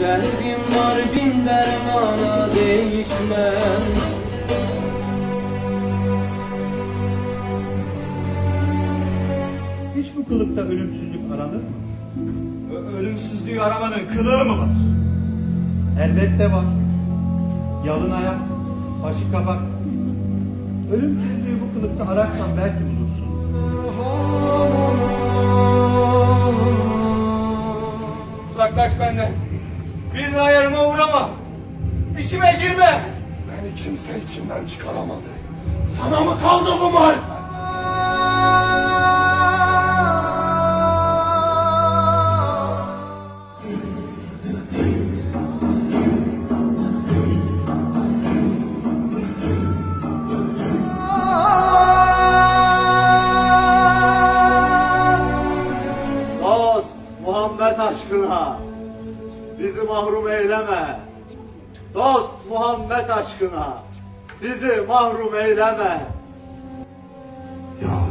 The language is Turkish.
derdim var bin dermana değişmem Hiç bu kılıkta ölümsüzlük aranır mı? Ö- Ölümsüzlüğü aramanın kılığı mı var? Elbette var. Yalın ayak, başı kabak. Ölümsüzlüğü bu kılıkta ararsan belki bulursun. Uzaklaş benden. Bir daha yarıma uğrama. İşime girme. Beni kimse içinden çıkaramadı. Sana mı kaldı bu marifet? Muhammed aşkına bizi mahrum eyleme. Dost Muhammed aşkına bizi mahrum eyleme. Ya